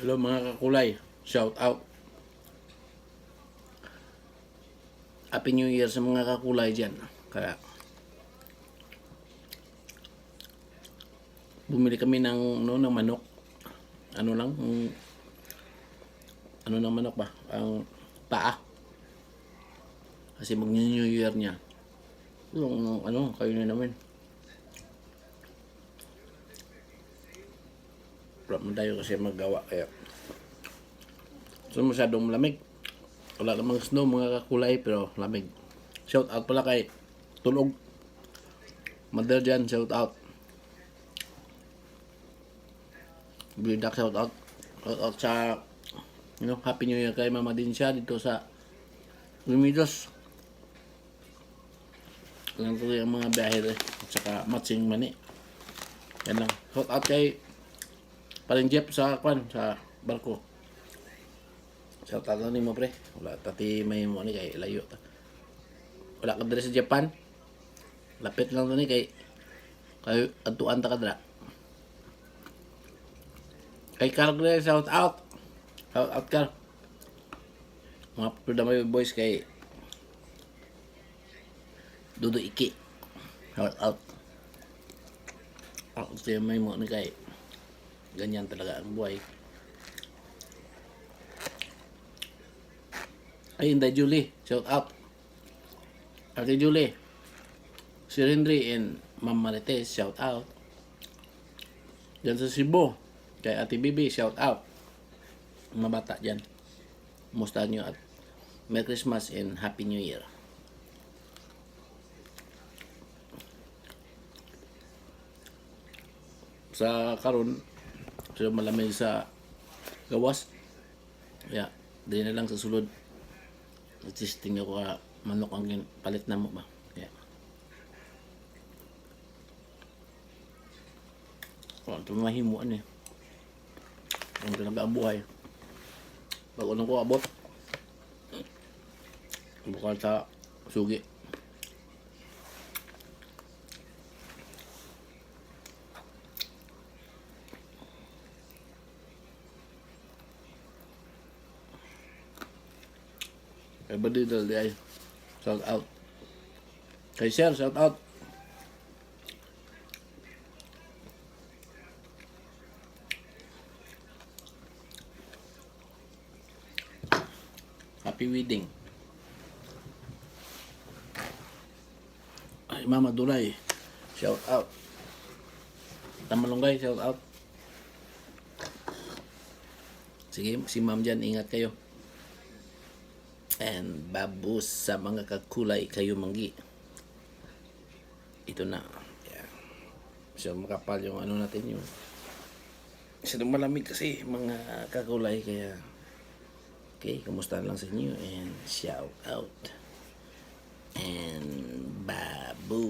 Hello mga kakulay. Shout out. Happy New Year sa mga kakulay dyan. Kaya bumili kami ng no, ng manok. Ano lang? mm, ano ng manok ba? Ang paa. Kasi mag New Year niya. Yung ano, kayo na naman. Wala mo tayo kasi maggawa kaya. So masyadong lamig. Wala namang snow mga kakulay pero lamig. Shout out pala kay Tulog. Mother dyan, shout out. Bidak shout out. Shout out sa you know, Happy New Year kay Mama din siya dito sa Lumidos. Alam ko yung mga biyahe eh. At saka matching mani. Yan lang. Shout out kay Paring Jeff sa kwan sa barko. Out na ni mo pre. Wala tati may mo ni kay layo ta. Wala ka diri sa Japan. Lapit lang to ni kay kay atuan ta kadra. Kay Carl Gray, shout out. Shout out Carl. Mga patuda may boys kay Dudu Iki. Shout out. Ako siya may mo ni kay ganyan talaga ang buhay. Ay, Inday Julie. Shout out. Ate Julie. Si Rindri and Ma'am Marites. Shout out. Diyan sa Cebu. Kay Ate Bibi. Shout out. Mga bata dyan. Musta nyo at Merry Christmas and Happy New Year. Sa karon sila malamig sa gawas. Ya, di na lang sa sulod. Testing ako ka manok ang palit na mo ba. Ya. Oh, ito mahimuan eh. Ang talaga ang buhay. Bago lang ko abot. Bukal sa sugi. Kay Badidal di ay. Shout out. Kay Sir, shout out. Happy wedding. Ay, Mama Dulay. Shout out. Tamalunggay, shout out. Sige, si Ma'am dyan, ingat kayo. And babus sa mga kakulay kayo manggi. Ito na. Yeah. So makapal yung ano natin yung Masyadong malamig kasi mga kakulay kaya Okay, kumusta lang sa inyo and shout out. And babu.